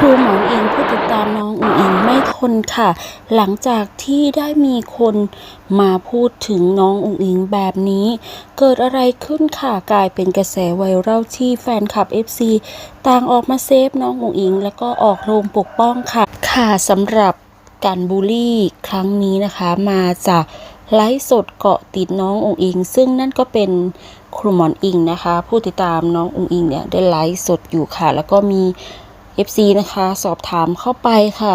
ครูหมอนอิงผู้ติดตามน้องอุ๋งอิงไม่ทนค่ะ หลังจากที่ได้มีคนมาพูดถึงน้องอุ๋งอิงแบบนี้ เกิดอะไรขึ้นค่ะกลายเป็นกระแสไวรัลที่แฟนคลับ FC ต่างออกมาเซฟน้องอุ๋งอิง แล้วก็ออกโรงปกป้องค่ะ ค่ะสำหรับการบูลลี่ครั้งนี้นะคะมาจากไลฟ์สดเกาะติดน้องอุงอิง ซึ่งนั่นก็เป็นครูหมอนอิงนะคะ ผู้ติดตามน้องอุงอิงเนี่ยได้ไลฟ์สดอยู่ค่ะ แล้วก็มี FC นะคะ สอบถามเข้าไปค่ะ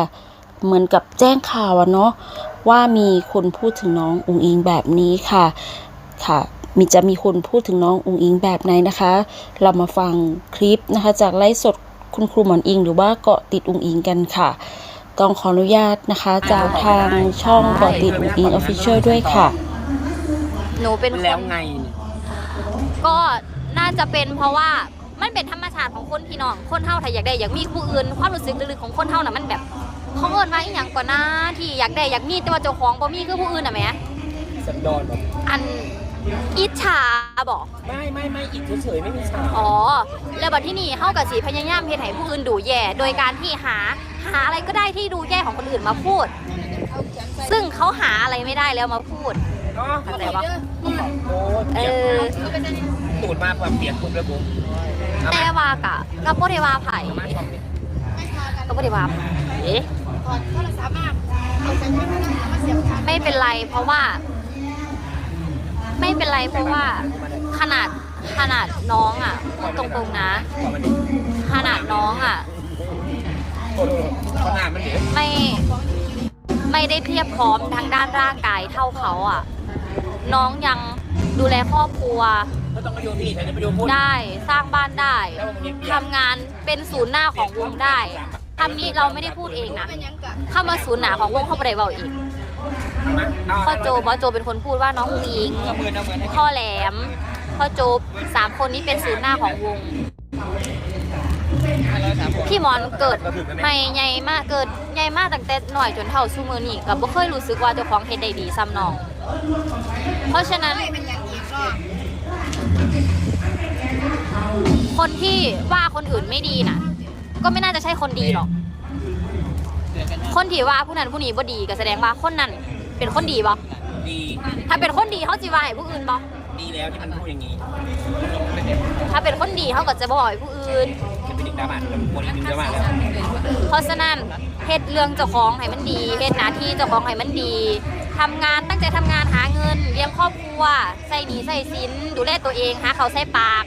เหมือนกับแจ้งข่าวอะเนาะว่ามีคนพูดถึงน้องอุงอิงแบบนี้ค่ะค่ะมีจะมีคนพูดถึงน้องอุงอิงแบบไหนนะคะ เรามาฟังคลิปนะคะ จากไลฟ์สดคุณครูหมอนอิง หรือว่าเกาะติดอุงอิงกันค่ะ ต้องขออนุญาตนะคะ จากทางช่องเกาะติดอุงอิงออฟฟิเชียลด้วยค่ะ หนูเป็นคแล้วนไง ก็น่าจะเป็นเพราะว่า มันเป็นธรรมชาติของคนพี่น้อง คนเท่าถ้าอยากได้อยากมีผู้อื่นความรู้สึกลึกๆของคนเท่าน่ะมันแบบเขาเอิ้นว่าอีหยังก่อนนะที่อยากได้อยากมีแต่ว่าเจ้าของบ่มีคือผู้อื่นน่ะแหมสันดอนแบบอันอิจฉาบอก ไม่ไม่ไม่อิดเฉยๆไม่มีฉากอ๋อ แล้วบัดที่นี่เฮากับสีพยายามเฮ็ดให้ผู้อื่นดูแย่ โดยการที่หาหาอะไรก็ได้ที่ดูแย่ของคนอื่นมาพูด ซึ่งเขาหาอะไรไม่ได้แล้วมาพูด ก็เข้าใจปะโอ้เอเปียกอ ตูดมาความเปียกปุ๊บแล้วปุ๊บเอาแต่มาว่ากะกับบ่ได้ว่าไผเอามาชอบดิก็บ่ได้ว่าเอ๊ะไม่เป็นไรเพราะว่า ไม่เป็นไรเพราะว่าขนาดขนาดน้องอะพูดตรงๆนะขอมันดิขนาดน้องอะโอ้โหขนาดมันเดี๋ยวไม่ไม่ได้เพียบพร้อมทางด้านร่างกายเท่าเขาอะ น้องยังดูแลครอบครัว ก็ต้องมาโยนพี่ฉันจะไปโยนพูดได้สร้างบ้านได้แล้วมันเปียกทำงานเป็นศูนย์หน้าของวงได้คำนี้เราไม่ได้พูดเองนะเข้ามาศูนย์หน้าของวงเขาไม่ได้บอกอีกมาเอาพ่อโจบอสโจเป็นคนพูดว่าน้องอุงอิงเอามือเอามือให้พ่อแหลมพ่อโจสามคนนี้เป็นศูนย์หน้าของวงพี่หมอนเกิดไม่ใหญ่มากเกิดใหญ่มากตั้งแต่หน่อยจนเท่าซูมือนี่กับบ่เคยรู้สึกว่าเจ้าของเฮ็ดได้ดีซ้ำน้อง เพราะฉะนั้น คนที่ว่าคนอื่นไม่ดีน่ะ ก็ไม่น่าจะใช่คนดีหรอก คนที่ว่าผู้นั้นผู้นี้บ่ดีก็แสดงว่าคนนั้นเป็นคนดีบ่ดีถ้าเป็นคนดีเขาสิว่าให้ผู้อื่นบ่ดีแล้วที่มันพูดอย่างนี้ถ้าเป็นคนดีเขาก็จะบ่บอกให้ผู้อื่นจะเป็นดึกดาบานแล้วปวดอีกดึงดาบานแล้วเพราะฉะนั้นเฮ็ดเรื่องเจ้าของให้มันดีเฮ็ดหน้าที่เจ้าของให้มันดีทำงานตั้ง ใจทำงานหาเงินเลี้ยงครอบครัวใส่หนี้ใส่สินดูแลตัวเองหาเขาใส่ปาก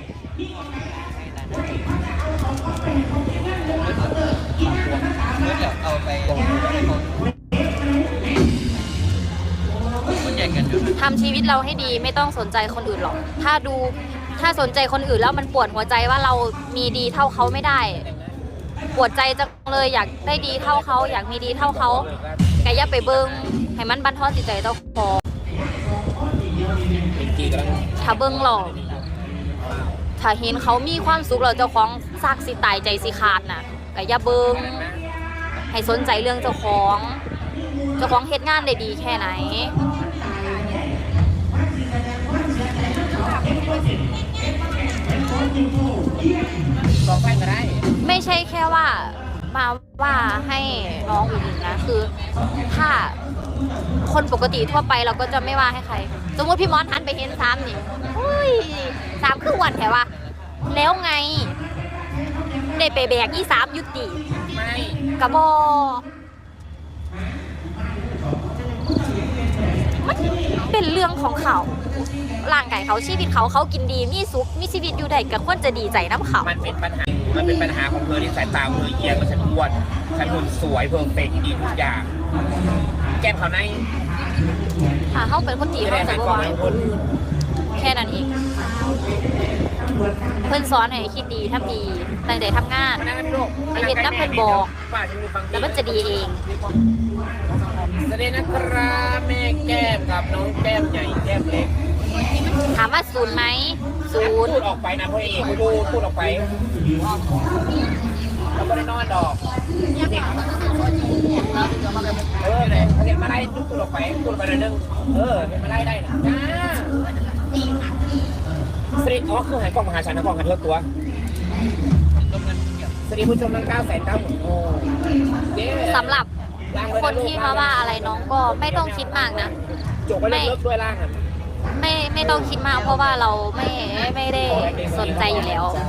เอาไปคนใหญ่กันอยู่ทำชีวิตเราให้ดีไม่ต้องสนใจคนอื่นหรอก ถ้าดูถ้าสนใจคนอื่นแล้วมันปวดหัวใจว่าเรามีดีเท่าเขาไม่ได้ ปวดใจจังเลยอยากได้ดีเท่าเขาอยากมีดีเท่าเขาแกอย่าไปเบิงให้มันบันทอนจิตใจเจ้าของถ้าเบิงหรอกถ้าเห็นเขามีความสุขแล้วเจ้าของซากสิตายใจสิขาดน่ะก็อย่าเบิงให้สนใจเรื่องเจ้าของ เจ้าของเฮ็ดงานได้ดีแค่ไหนต่ อไปก็ได้ไม่ใช่แค่ว่ามาว่าให้น้องอุ๋งอิงนะคือถ้าคนปกติทั่วไปเราก็จะไม่ว่าให้ใคร สมมติพี่มอสหันไปเห็นซ้ำนี่อุ้ยสามคือวันแถวว่าแล้วไงได้ไปแบกยี่สามยุติไม่กระบอมัน เป็นเรื่องของเขาร่างกายเขาชีวิตเขาเขากินดีมีสุขมีชีวิตอยู่ได้ก็ควรจะดีใจน้ำเขา มันเป็นปัญหา มันเป็นปัญหาของเธอที่สายตาของเธอเอียงแล้วฉันอ้วนฉันหุ่นสวยเพอร์เฟกต์ดีทุกอย่าง แก้มเขาในถ้าเขาเป็นคนดีไม่เขาได้จะหาบ่กล่องว่าให้คนแค่นั้นเอง เพิ่นสอนให้คิดดีทำดีตั้งใจทำงานมานั่งกันลูกไปเห็นน้ำเพิ่นบอกป้าฉันมีฟังแล้วมันจะดีเอง สวัสดีนะครับแม่แก้มกับน้องแก้มใหญ่แก้มเล็กถามว่าศูนย์ไหมศูนย์พูดออกไปนะพ่อเอกพูดพูดออกไปแล้วก็ได้นอนดอกเออเลยเขาเรียกมาไล่พูดออกไปพูดไปเลยนึงเออเรียกมาไล่ได้นะจ้าสตรีทอ๋อคือหายกล้องมาหาฉันนะกล้องหันเลือกตัวสวัสดีผู้ชมทั้ง9แสนเก้าหมื่นโอ้เย้สำหรับ คนที่มาว่าอะไรน้องก็ไม่ต้องคิดมากนะ จกไปเลิกด้วยล่างอะ ไม่ไม่ต้องคิดมากเพราะว่าเราไม่ไม่ได้สนใจอยู่แล้วใช่